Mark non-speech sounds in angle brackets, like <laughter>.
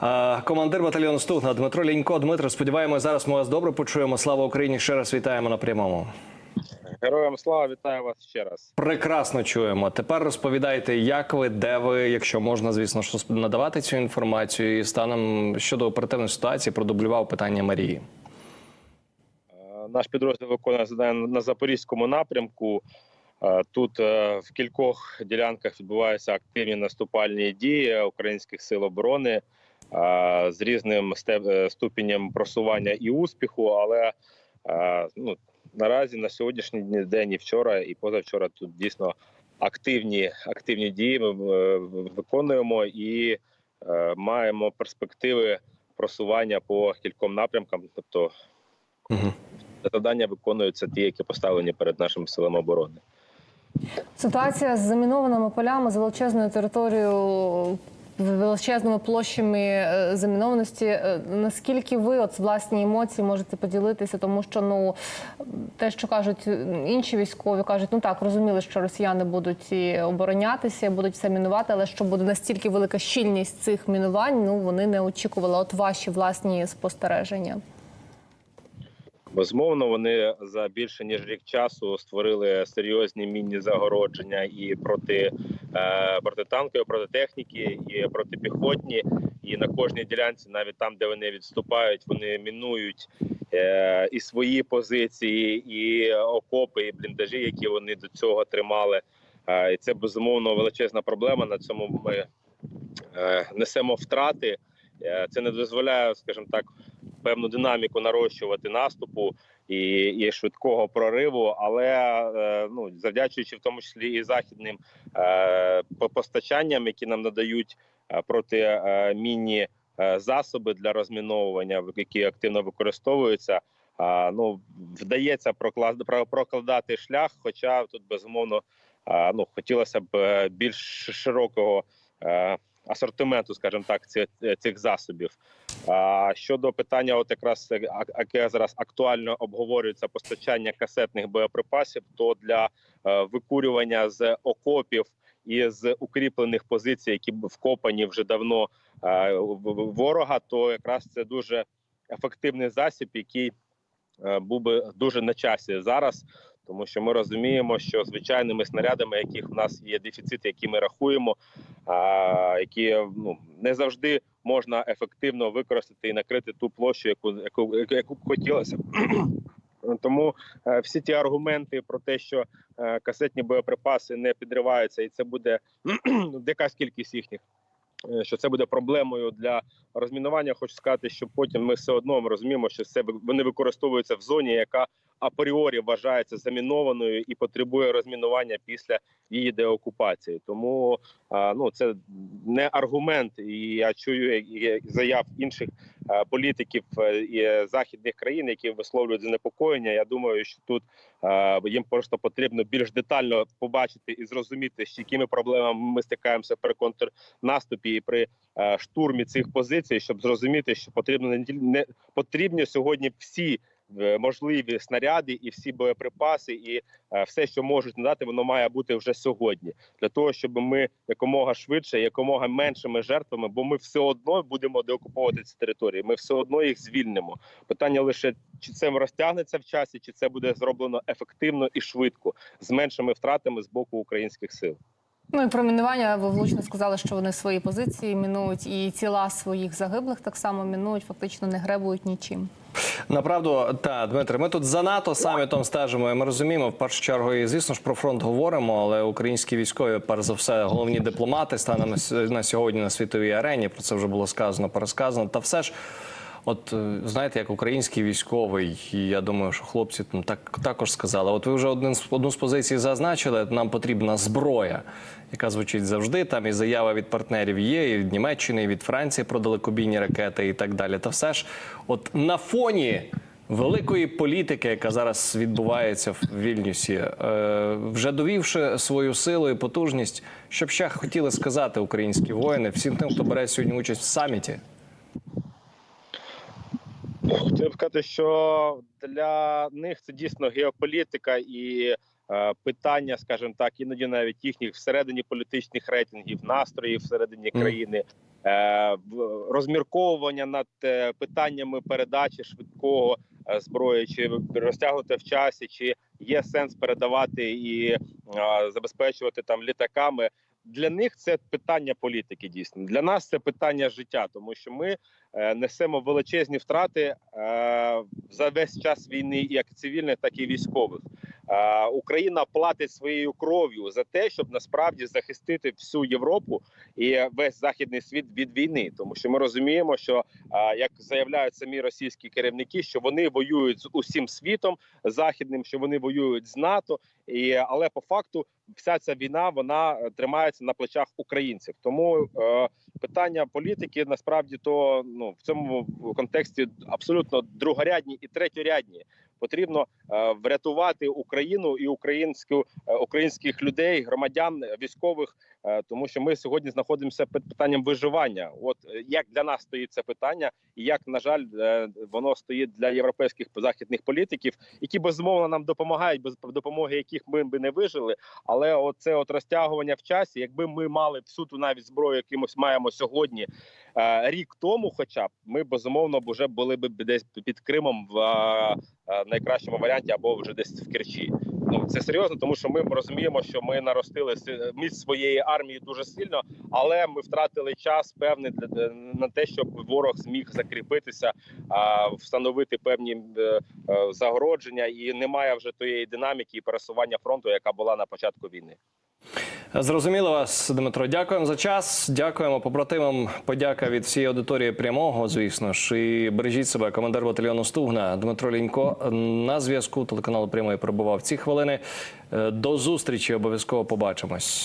Командир батальйону Стугна Дмитро Лінько. Дмитро, сподіваємося, зараз ми вас добре почуємо. Слава Україні! Ще раз вітаємо на прямому. Героям слава, вітаю вас ще раз. Прекрасно чуємо. Тепер розповідайте, як ви, де ви, якщо можна, звісно, що надавати цю інформацію. І станом щодо оперативної ситуації продублював питання Марії. Е, Наш підрозділ виконує завдання на запорізькому напрямку. Е, Тут е, в кількох ділянках відбуваються активні наступальні дії українських сил оборони з різним е, ступенем просування і успіху. Але е, ну, наразі на сьогоднішній день і вчора, і позавчора тут дійсно активні, активні дії ми е, виконуємо і е, маємо перспективи просування по кільком напрямкам. Тобто Угу. завдання виконуються ті, які поставлені перед нашими силами оборони. Ситуація з замінованими полями, з величезною територією, величезними площами е, замінованості. е, Наскільки ви от власні емоції можете поділитися? Тому що ну те, що кажуть інші військові, кажуть, ну так розуміли, що росіяни будуть і оборонятися, будуть все мінувати, але що буде настільки велика щільність цих мінувань, ну вони не очікували. От ваші власні спостереження. Безумовно, вони за більше ніж рік часу створили серйозні мінні загородження і проти е, протитанкової, протитехніки, і протипіхотні. І на кожній ділянці, навіть там, де вони відступають, вони мінують е, і свої позиції, і окопи, і бліндажі, які вони до цього тримали. Е, і це безумовно величезна проблема. На цьому ми е, несемо втрати. Е, Це не дозволяє, скажімо так, певну динаміку нарощувати наступу і, і швидкого прориву, але е, ну завдячуючи в тому числі і західним е, постачанням, які нам надають е, протимінні е, засоби для розміновування, які активно використовуються. А, ну вдається проклад, прокладати шлях, хоча тут безумовно а, ну хотілося б е, більш широкого е, асортименту, скажімо так, цих, цих засобів. А щодо питання, от якраз е, яке зараз актуально обговорюється постачання касетних боєприпасів, то для е, викурювання з окопів і з укріплених позицій, які вкопані вже давно е, ворога, то якраз це дуже ефективний засіб, який е, був би дуже на часі зараз. Тому що ми розуміємо, що звичайними снарядами, яких в нас є дефіцит, які ми рахуємо, а, які ну не завжди можна ефективно використати і накрити ту площу, яку яку, яку б хотілося. <clears throat> Тому е, всі ті аргументи про те, що е, касетні боєприпаси не підриваються, і це буде <clears throat> якась кількість їхніх. Е, Що це буде проблемою для розмінування? Хочу сказати, що потім ми все одно ми розуміємо, що це вони використовуються в зоні, яка апріорі вважається замінованою і потребує розмінування після її деокупації. Тому ну це не аргумент, і я чую заяв інших політиків е, і західних країн, які висловлюють занепокоєння. Я думаю, що тут їм просто потрібно більш детально побачити і зрозуміти, з якими проблемами ми стикаємося при контрнаступі і при е, штурмі цих позицій, щоб зрозуміти, що потрібно не потрібні сьогодні всі е, можливі снаряди і всі боєприпаси, і е, все, що можуть надати, воно має бути вже сьогодні, для того, щоб ми якомога швидше, якомога меншими жертвами, бо ми все одно будемо деокуповувати ці території. Ми все одно їх звільнимо. Питання лише чи це розтягнеться в часі, чи це буде зроблено ефективно і швидко з меншими втратами з боку українських сил. Ну і про мінування ви влучно сказали, що вони свої позиції мінують, і тіла своїх загиблих так само мінують, фактично не гребують нічим. Направду, та Дмитре, ми тут за НАТО самітом стежимо. і Ми розуміємо, в першу чергу, і звісно ж про фронт говоримо, але українські військові, перш за все, головні дипломати станом на сьогодні на світовій арені. Про це вже було сказано, пересказано. Та все ж. От е, знаєте, як український військовий, і я думаю, що хлопці там так також сказали. От ви вже один з одну з позицій зазначили. Нам потрібна зброя, яка звучить завжди. Там і заява від партнерів є, і від Німеччини, і від Франції про далекобійні ракети і так далі. Та все ж, от на фоні великої політики, яка зараз відбувається в Вільнюсі, е, вже довівши свою силу і потужність, що б ще хотіли сказати українські воїни всім тим, хто бере сьогодні участь в саміті. Хотів сказати, що для них це дійсно геополітика і е, питання, скажімо так, іноді навіть їхніх всередині політичних рейтингів, настроїв всередині країни, е, розмірковування над е, питаннями передачі швидкого зброї, чи розтягнути в часі, чи є сенс передавати і забезпечувати там літаками. Для них це питання політики. Дійсно для нас це питання життя, тому що ми е, несемо величезні втрати е, за весь час війни, як цивільних, так і військових. Е, Україна платить своєю кров'ю за те, щоб насправді захистити всю Європу і весь західний світ від війни, тому що ми розуміємо, що е, як заявляють самі російські керівники, що вони воюють з усім світом західним, що вони воюють з НАТО, і але по факту вся ця війна вона тримається на плечах українців. Тому е, питання політики насправді то ну в цьому контексті абсолютно другорядні і третьорядні. Потрібно е, врятувати Україну і українську е, українських людей, громадян, військових, е, тому що ми сьогодні знаходимося під питанням виживання. От як для нас стоїть це питання, і як на жаль, воно стоїть для європейських західних політиків, які безумовно нам допомагають, без допомоги яких ми би не вижили. Але оце от розтягування в часі, якби ми мали всю ту навіть зброю, якимось маємо сьогодні рік тому, хоча б ми безумовно б вже були б десь під Кримом в е, е, найкращому варіанті або вже десь в Керчі. Ну це серйозно, тому що ми розуміємо, що ми наростили міць своєї армії дуже сильно, але ми втратили час певний на те, щоб ворог зміг закріпитися, встановити певні е, е, загородження, і немає вже тієї динаміки і пересування фронту, яка була на початку війни. Зрозуміло вас, Дмитро. Дякуємо за час. Дякуємо побратимам. Подяка від всієї аудиторії прямого, звісно ж. І бережіть себе, командир батальйону Стугна Дмитро Лінько на зв'язку. Телеканалу прямої перебував ці хвилини. Е, До зустрічі. Обов'язково побачимось.